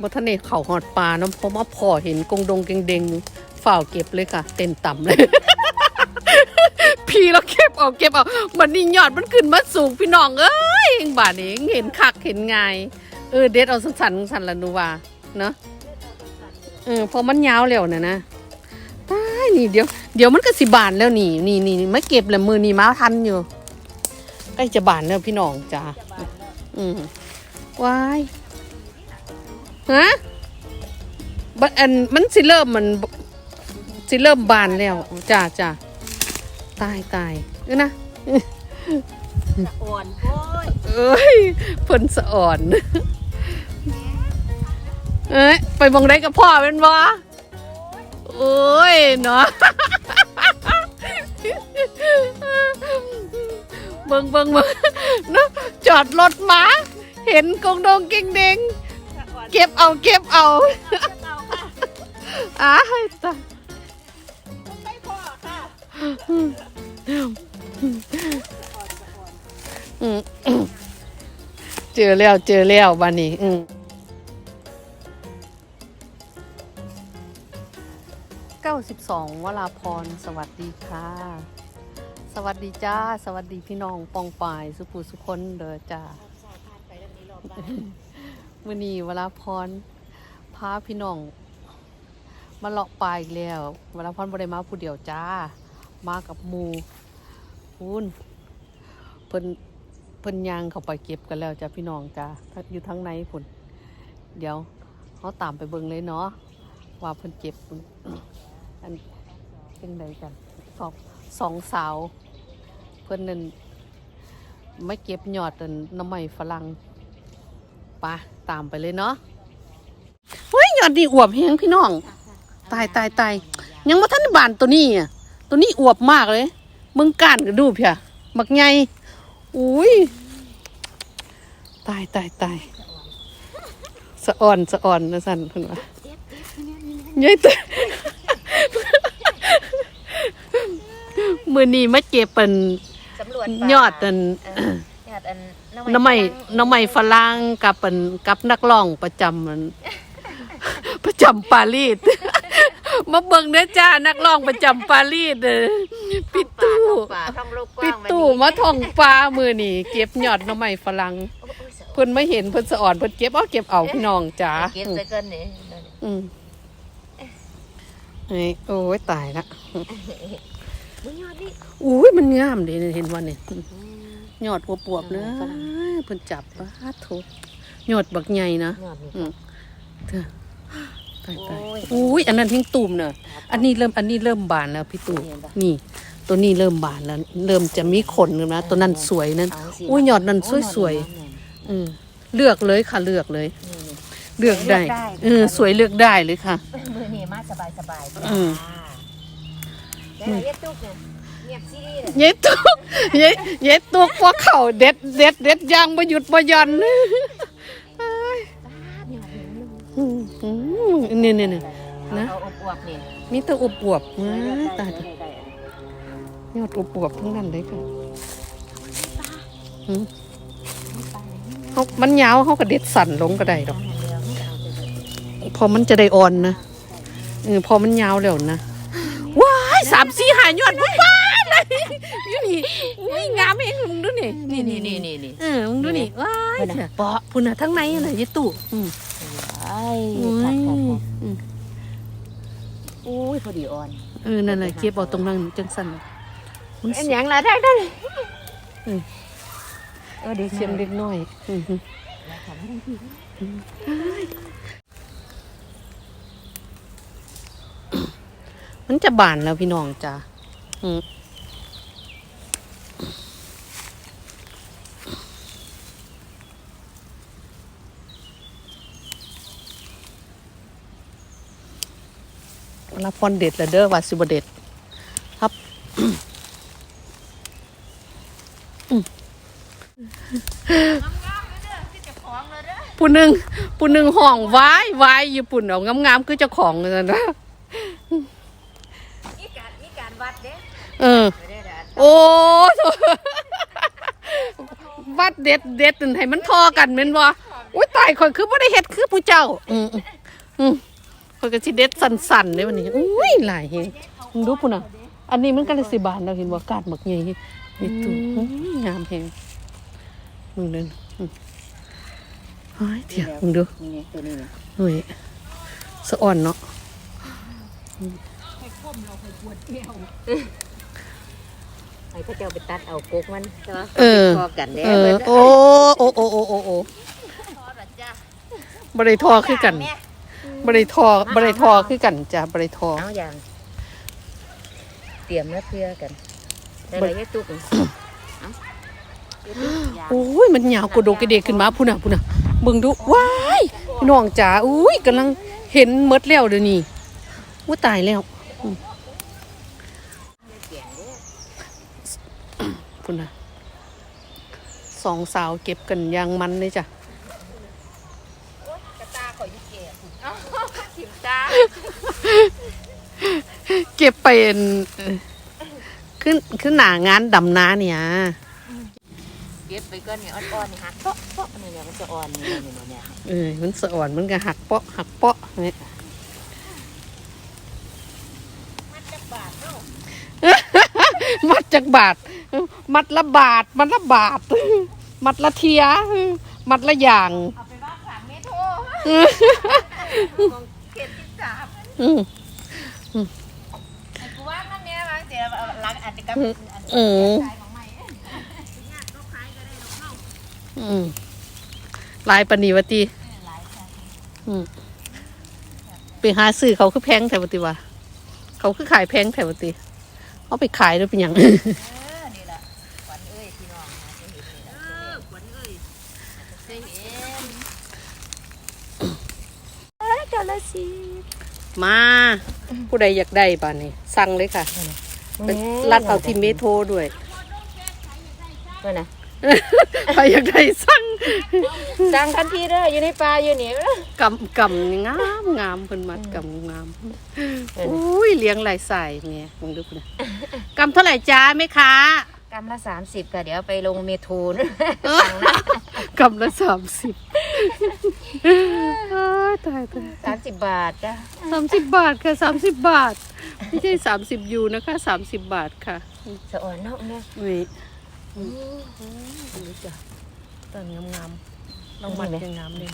บ่ทันได้เขาหอดปลาเนาะเพราะว่าพอเห็นกงดงเกงเดงฝ่าวเก็บเลยค่ะ เต็มต่ำเลย พี่เราเก็บเอาเก็บเอามันนี่ยอดมันขึ้นมาสูงพี่น้องเอ้ยบาดนี้เห็นคักเห็นไงเออเด็ดเอาสั้นสันละนูวาเนาะเออพอมันยาวแล้วน่ะนะตายนี่เดี๋ยวเดี๋ยวมันก็สิบานแล้วนี่นี่นี่มาเก็บแล้วมือนี่มาทันอยู่ใกล้จะบานแล้วพี่น้องจ้าอืมว้าย ฮะบัดอันมันสิเริ่มมันสิเริ่มบานแล้วจ้าจ้าตายตายเออนะอ่อนโอ้ยเอ้ยเพิ่นสะอ่อนเอ้ยไปมองได้กับพ่อเป็นบ่โอ้ยเนาะเบิ่งเบิ่งเบิ่งเนาะจอดรถมา เห็นกงดงเก่งเด้งอ่อน เก็บเอาเก็บเอาเอาค่ะอ้ายตายไม่พอค่ะอืมเจอแล้วเจอแล้วบ้านนี้อืมเก้าสิบสองวราพร สวัสดีค่ะ สวัสดีจ้า สวัสดีพี่น้องปองปาย สุภูสุคนเด้อจ้า มื่อนี้วราพรพาพี่น้อง มาเลาะปลาอีกแล้วเวราพรบ่ได้มาผู้เดียวจ้า มากับมูคุณเพิ่นเพิ่นยางเขาไปเก็บกันแล้วจ้าพี่น้องจ้าอยู่ทั้งในพุ่นเดี๋ยวเขาตามไปเบิ่งเลยเนาะว่าเพิ่นเก็บอันเป็นไดกันสองสองสาว เพิ่นนั่นไม่เก็บยอดน้ำใหม่ฝรั่ง ไปตามไปเลยเนาะเฮ้ยยอดดีอวบเฮงพี่น้อง ตายตายตายยังมาทันได้บานตัวนี้อะตัวนี้อวบมากเลยมึงก้านก็ดูเพียมักใหญ่อุ้ยตายตายตายสะอ่อนสะอ่อนนะสันคุณว่าใหญ่ตัวมือนี้มาเก็บเป็นสำรวจยอดอัน ยอดอันน้ำไม่น้ำไม่ฝรั่งกับเป็นกับนักร้องประจำมันประจำปารีสมาเบิ่งเด้อจ้านักร้องประจำปารีสเด้อปิดตู้ป่าท่องลูกกปิว้าดงตู้มาท่องฟ้ามือนี่เก็บยอดน้ำไม่ฝรั่งเพิ่นไม่เห็นเพิ่นสะอ่อนเพิ่นเก็บเอาเก็บเอาพี่น้องจ้าเก็บใส่เกินนี่อืมเอ้ยโอ้ยตายละมึงยอดดิอุ้ยมันงามเด้เห็นว่าเนี่ ยยอดอวบๆเลยเพิ่นจับปาดโถยอดบักใหญ่นะยอดนี่อืมเธอตายตายโอ้ยอุ้ยอันนั้นทิ้งตุ่มเนอะอันนี้เริ่มอันนี้เริ่มบานแล้วพี่ตู่เห็นปะนี่ ตัวนี้เริ่มบานแล้ว เริ่มจะมีขนแล้วนะตัวนั้นสวยนั่นอุ้ยยอดนั้นสวยๆอืมเลือกเลยค่ะเลือกเลย เลือกได้เออสวยเลือกได้เลยค่ะมือนี่มาสบายสบายอืมแล้วเย็ดตุ๊กเนี่ย เงียบซีรีส์เลยเย็ดตุกเย็ดเย็ดตุกพวกเข่าเด็ดเด็ดเด็ดยางประยุดประยันอืมอืมนี่นี่นี่ นะ เอาอบอวบนี่มีแต่อวบอวบๆอ้ายตายตายยอดอวบอวบๆทั้งนั้นเลยค่ะอืมเขามันยาวเขาก็เด็ดสั่นลงก็ได้ดอก พอมันจะได้อ่อนนะเออพอมันยาวแล้วนะ ว้ายสามสี่หายอดปุ๊บป้าเลย อยู่นี่อุ้ยงามเองมึงดูนี่นี่นี่นี่นี่นี่เออมึงดูนี่ว้ายเปาะเปาะพุ่นน่ะทั้งในน่ะยี่ตู่อืมไอ้อุ้ยครับครับครับอืมอุ้ยพอดีอ่อนเออนั่นแหละเก็บเอาตรงนั้นจังสั่นมันเป็นหยังล่ะได้ได้อืมเออเด็กเสียงเล็กน้อยอืมมันจะบานแล้วพี่น้องจ้าอืม รับพรเด็ดแล้วเด้อว่าสิบเด็ดครับผู้หนึ่งผู้หนึ่งห้องวายวายอยู่ปุ่นเอางามๆคือเจ้าของเลยนะมีการมีการวัดเด้เออ โอ้วัดเด็ดเด็ดนั่นให้มันทอกันเป็นบ่อุ้ยตายคนคือบ่ได้เฮ็ดคือผู้เจ้า อืมอืม คนก็สิเด็ดสั่นๆเลยวันนี้อุ้ยหลายเฮงมึงดูพุ่นน่ะ อันนี้มันก็เลยสิบานเราเห็นว่ากาดหมักใหญ่นี่ตู้อุ้ยงามเฮงมึงเดินอืมเฮ้ยเดี๋ยวมึงดูนี่ไงตัวนี้นะเฮ้ยสะอ่อนเนาะไอ้พระเจ้าไปตัดเอากกมันใช่ไหมเออพอกันแน่เออโอ้โอ้โอ้โอ้โอ้โอ้บริทอคือกัน บริทอบริทอคือกันจ้ะบริทอเอาอย่าง เตรียมแล้วเพื่อกันได้เลยยายตุ๊กนี่เอายายตุ๊กยางโอ้ยมันยาวกระโดกกระเดกขึ้นมาพุ่นน่ะพุ่นน่ะเบิ่งดูว้ายพี่น้องจ๋าอุ้ยกำลังเห็นหมดแล้วเดี๋ยวนี้อุ้ยตายแล้วอืมพุ่นน่ะสองสาวเก็บกันอยางมันเลยจ้ะ กระตาข่อยอยุ่เกะเอาขิมตา เก็บไปอันเอ่อขึ้นขึ้นหนางานดำนาเนี่ยเก็บไปก่อนนี่อ่อนๆนี่ฮะเปาะเปาะนี่เนี่ยมันจะอ่อนนี่เนี่ยเนี่ยเออมันสะอ่อนมันก็หักเปาะหักเปาะเนี่ยมันจะบาดเนาะมัดจากบาท มัดละบาท มัดละบาท มัดละเทีย มัดละอย่างเอาไปบ้านขังเมโทร อืมไอ้กูว่านั่นเนี่ยบางเสียหลังอันนี้กับอันอืมขายของใหม่เอ้ยญาติก็ขายก็ได้ดอกเนาะอืมลายปณีวตีเออหลายค่ะอืมไปหาซื้อเขาคือแพงแถวติวะเขาคือขายแพงแถวติเอาไปขายแล้วเป็นอย่างเออนี่แหละขวัญเอ้ยพี่น้องนะจะเห็นนี่แหละเออขวัญเอ้ยจะเห็นเอ้ยกาลสิ มา ผู้ใดอยากได้บ้านนี้ สั่งเลยค่ะเป็นรัดเอาที่เมโทรด้วยเมื่อนะใครอยากได้สั่งสั่งทันทีเด้ออยู่ในป่าอยู่นี่เด้อกำกำนี่งามงามเพิ่นมัดกำงามอุ้ยเลี้ยงหลายสายเนี่ยมึงดูพุ่นนะกำเท่าไหร่จ้าไหมคะ กำละสามสิบค่ะ เดี๋ยวไปลงเมโทรนะกำละสามสิบตายตายสามสิบบาทจ้ะสามสิบบาทค่ะสามสิบบาท ไม่ใช่สามสิบยูนะคะสามสิบบาทค่ะสะอ่อนเนาะเนี่ยนี่ดูจ้ะต้นงามงามๆลองมัดยังงามเลย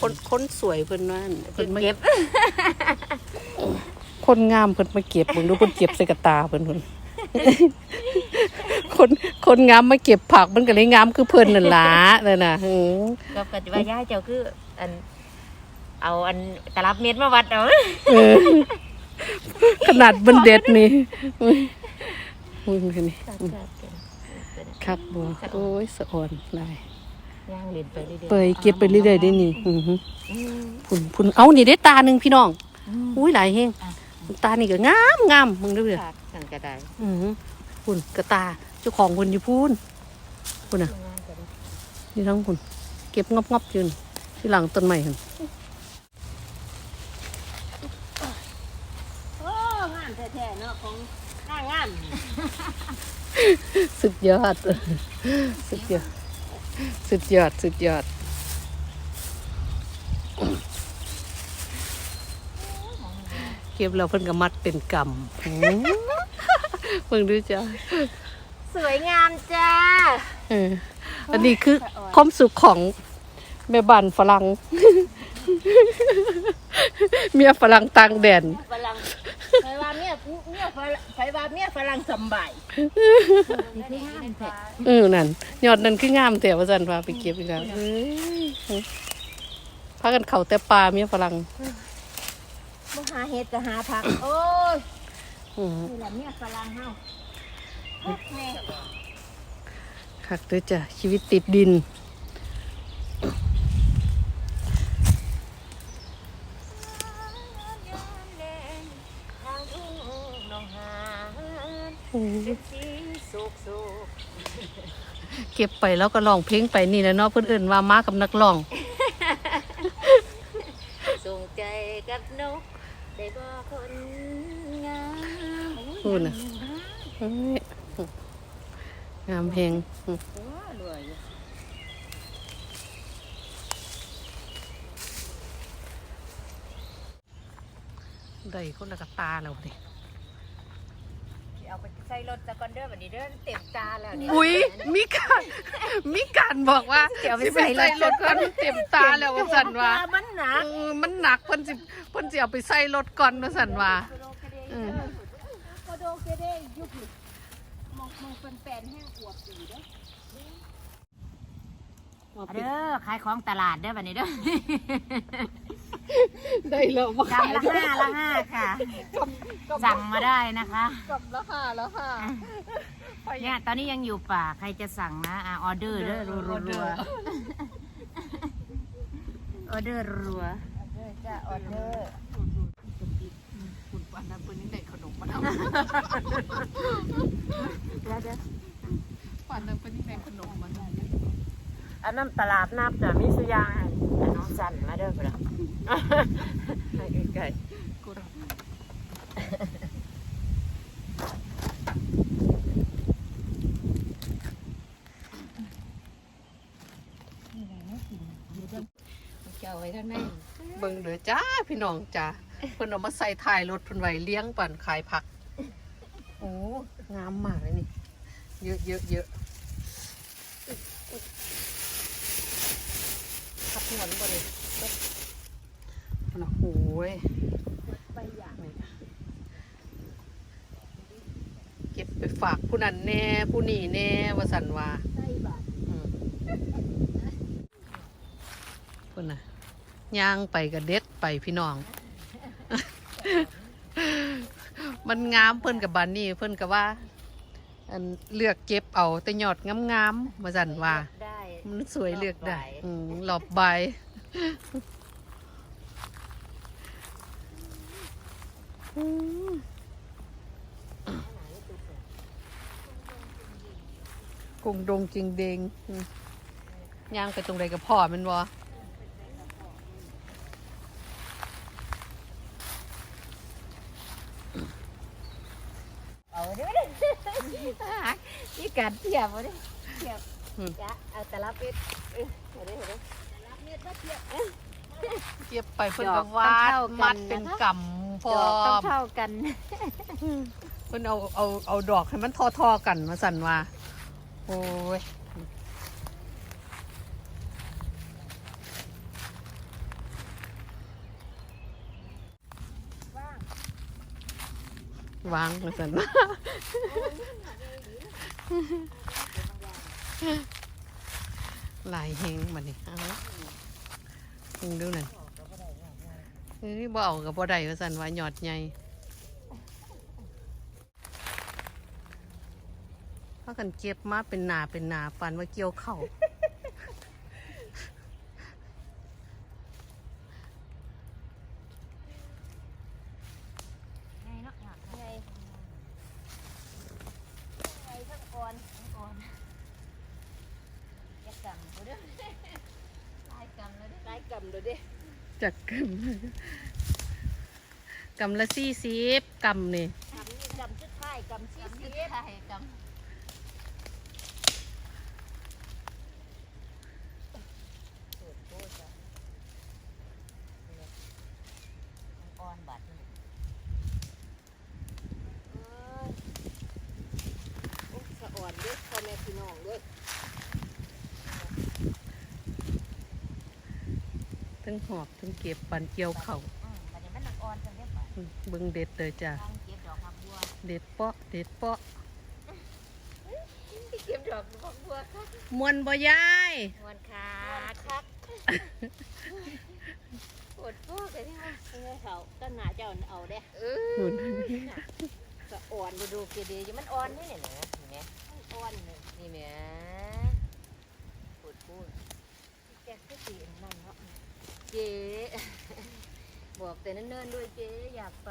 คนคนสวยเพิ่นนั่นเพิ่นมาเก็บ คนงามเพิ่นมาเก็บมึงดูเพิ่นเก็บใส่กระตาเพิ่นเพิ่น คนคนงามมาเก็บผักมันก็เลยงามคือเพิ่นนั่นล่ะนั่นน่ะอือกับกับว่าย่าเจ้าคือ อัน เอาอันตลับเม็ดมาวัดเอาเออขนาดมันเด็ดนี่อุ้ยอุ้ยมันนี่ครับบัวโอ้ยสะอ่อนได้ย่างเล่นไปเรื่อยๆเปยเก็บไปเรื่อยๆได้นี่อือหืออืมพุ่นพุ่นเอานี่ได้ตาหนึ่งพี่น้องอืมอุ้ยหลายเฮงอะตานี่ก็งามงามมึงดูเด้อขาดสั่งกระไดอือหือพุ่นกระตา เจ้าของพุ่นอยู่พุ่นพุ่นน่ะงานกระไดนี่ทั้งพุ่นเก็บงอบๆอยู่นี่ที่หลังต้นไม้หั่นโอ้งานแท้ๆเนาะของหน้างานสุดยอด สุดยอด สุดยอด สุดยอดเก็บแล้วเพิ่นก็มัดเป็นกำอืมเพิ่งดูจ้ะ สวยงามจ้าเอออันนี้คือความสุขของแม่บ้านฝรั่ง เมียฝรั่งต่างแดนฝรั่งไฟว่าเมียเมียฝรั่งไฟว่าเมียฝรั่งสำบายนี่คืองามแท้เออนั่นยอดนั่นคืองามแต่ว่าจันว่าไปเก็บอีกแล้วเอ้ยพากันเข้าแต่ปลาเมียฝรั่งบ่หาเห็ดก็หาผักโอ้ยอืมนี่แหละเมียฝรั่งเฮาแม่ คักเด้อจ้ะ ชีวิตติดดินทางทุ่งหนองหานโอ้ยเป็นสีสุกสุกเก็บไปแล้วก็ร้องเพลงไปนี่แหละเนาะเพิ่นเอิ้นว่ามากับนักร้องส่งใจกับนกได้บ่คนงามพูดน่ะเอ้ย งามเพลงได้คนละกตาแล้วดิเอาไปใส่รถก่อนเด้อแบบนี้เด้อเต็มตาแล้วเนี่ยอุ้ยมิการมิการบอกว่าเดี๋ยวไปใส่รถก่อนเต็มตาแล้วว่าสันว่ามันหนักมันหนักพิ่นสิเพิ่นสิเอาไปใส่รถก่อนมาสันว่าอืมโดเกเดยุค มองมองเป็นแปลนแห้งอวบอยู่เด้อเด้อขายของตลาดเด้อบัดนี้เด้อได้แล้วมาจำละห้าละห้าค่ะ สั่งมาได้นะคะกับละห้าแล้วค่ะเนี่ยตอนนี้ยังอยู่ป่าใครจะสั่งนะอะออเดอร์เด้อรัวรัวรัวออเดอร์รัวจ้าออเดอร์ คุณปานนั้นเพิ่นนี่ได้ขนมมาทำเดี๋ยวเดี๋ยวปานนั้นเพิ่นนี่ได้ขนมมาทำอันนั้นตลาดนับจ้ะมีสุยางให้น้องสั่นมาเด้อเพื่อนให้ไกลกูๆเจ้าไว้ท่านแม่ เบิ่งเด้อจ้าพี่น้องจ้า เพิ่นเอามาใส่ท้ายรถเพิ่นไว้เลี้ยงปั่นขายผัก โอ้ งามมากเลยนี่ เยอะเยอะเยอะขับหวนบ่เลยโอ้โหยใบหยางนี่เก็บไปฝากผู้นั้นแน่ ผู้นี้แน่ว่าสันว่าใส่บาทอืมเพิ่นน่ะย่างไปกับเด็ดไปพี่น้อง มันงามเพิ่นกับบานนี่เพิ่นกับว่า อันเลือกเก็บเอาแต่ยอดงามๆมาสั่นว่าได้มันสวยเลือกได้รอบใบอืมหลอบใบอืมกงดงจริงเดงอืมย่างไปตรงใดกับพ่อแมันวะ เอาเด้อ นี่การเทียบเอาเด้อเทียบจ้ะเอาแต่ละเป็ดเออเอาเด้อเอาเด้อแต่ละเม็ดก็เทียบเอ้ยเก็บไปเพิ่นดก็อกวาดต้องเท่ากันมัดเป็นนะคะกำพดร้ออกต้องมเท่ากันเพิ่นเอาเอาเอาดอกให้มันทอๆกันมาสั่นว่าโอ้ยวางมาสั่นว่า ลายแหงมันนี่เอามึงดูหนั่นเอ้ยบ่เอากับบ่ได้ว่าสันว่าหยอดใหญ่พากันเก็บมาเป็นหนาเป็นหนาปันว่าเกี่ยวเข่า ไงเนาะไงไงทั้งอ่อนทั้งอ่อนอย่ากำเอาเด้อลายกำเลยเด้อลาย กำเลยเด้อจักกำกำละสี่สิบกำนี่กำนี่กำสุดท้ายกำสี่สิบใช่กำอ่อนบาดนี่เอ้ยโอ้สะอ่อนเด้อพ่อแม่พี่น้องเด้อ ทั้งหอบทั้งเก็บปันเกี่ยวเข่าอืมบัดนี้มันนักอ่อนจังเด้อบัดอืมเบิ่งเด็ดเลยจ้ะ ทางเก็บดอกผักบัวเด็ดเปาะเด็ดเปาะเก็บดอกผักบัวค่ะมวนบ่ยาย มวนค่ะคักปวดพวกเลยที่ว่าเออเขาต้นหนาเจ้าเอาเด้เออหุ่นก็อ่อนดูดูเกดีอยู่มันอ่อนนี่เนี่ยนะเห็นไหมมันอ่อนเลยนี่แหม่ปวดพูดแกก็ตีอันนั่นเนาะ เจ๊บอกแต่เนิ่นๆด้วยเจ๊อยากไป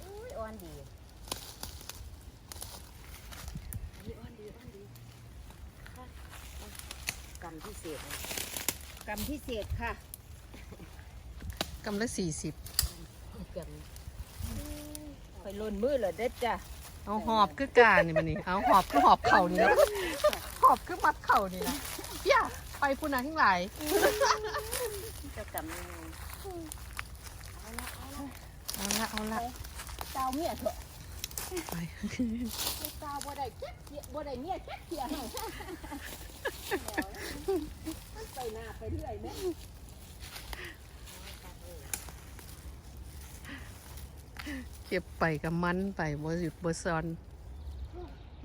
อุ้ยอ่อนดีอันนี้อ่อนดีอ่อนดีค่ะกรรมพิเศษนะกรรมพิเศษค่ะกำละสี่สิบกรรมไปล่นมือเลยเด็ดจ้ะเอาหอบคือกานี่มันนี่เอาหอบคือหอบเข่านี่นะหอบคือมัดเข่านี่นะย่า ไปพูนาทั้งหลายจะกรรมยังไงเอาละเอาละเจ้าเมียเถอะไปเจ้าบ่ได้แจ๊กเกียบ่ได้เมียแจ๊กเกียให้ไปหน้าไปเรื่อยแม่เก็บไปกับมันไปบ่หยุดบ่ซอน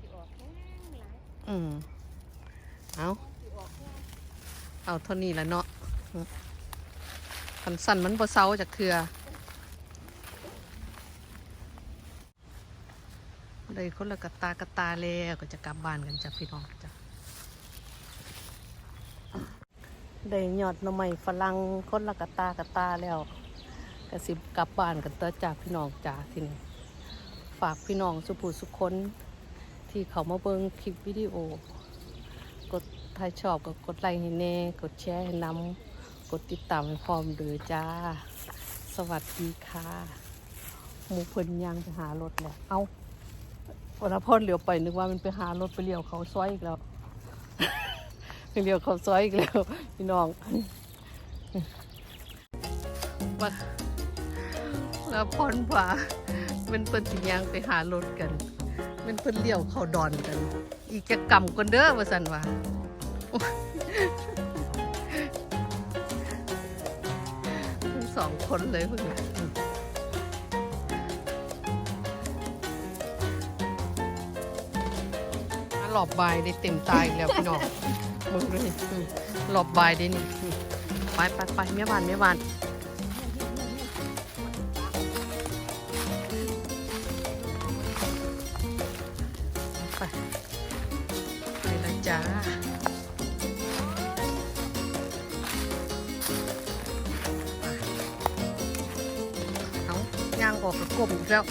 สิออกแห้งหลายอืมเอา เอาเท่านี้ละเนาะคันสั่นมันบ่เซาจากเถื่อได้คนละกระตากระตาแล้วก็จะกลับบ้านกันจ้ะพี่น้องจ้ะได้ยอดหน่อไม้ฝรั่งคนละกะตากะตาแล้วก็สิบกลับบ้านกันเตอจากพี่น้องจ้าทีนี้ฝากพี่น้องสุภูสุคนที่เขามาเบิ่งคลิปวิดีโอ ถ้าชอบก็กดไลค์ให้แน่ กดแชร์ให้นำกดติดตามให้พร้อมเด้อจ้า สวัสดีค่ะ หมูเพิ่นยังไปหารถแล้วเอาวลาพ่อเหลียวไปนึกว่ามันไปหารถไปเลี้ยวเขาซอยอีกแล้วไปเลี้ยวเขาซอยอีกแล้วพี่น้องว่าแล้วพ่อนผาเป็นเปิ้นสิยางไปหารถกันเป็นเปิ้นเลี้ยวเขาดอนกัน อีกจะกำกันเด้อว่าสันว่า ทั้งสองคนเลยเพิ่งน่ะอืมอะหลอบบายได้เต็มตาอีกแล้วพี่น้องมึงเลยหลอบบายได้นี่ไปไปไปเมียบ้านเมียบ้านไปไปแล้วจ้า อกกระกบอีกแล้ว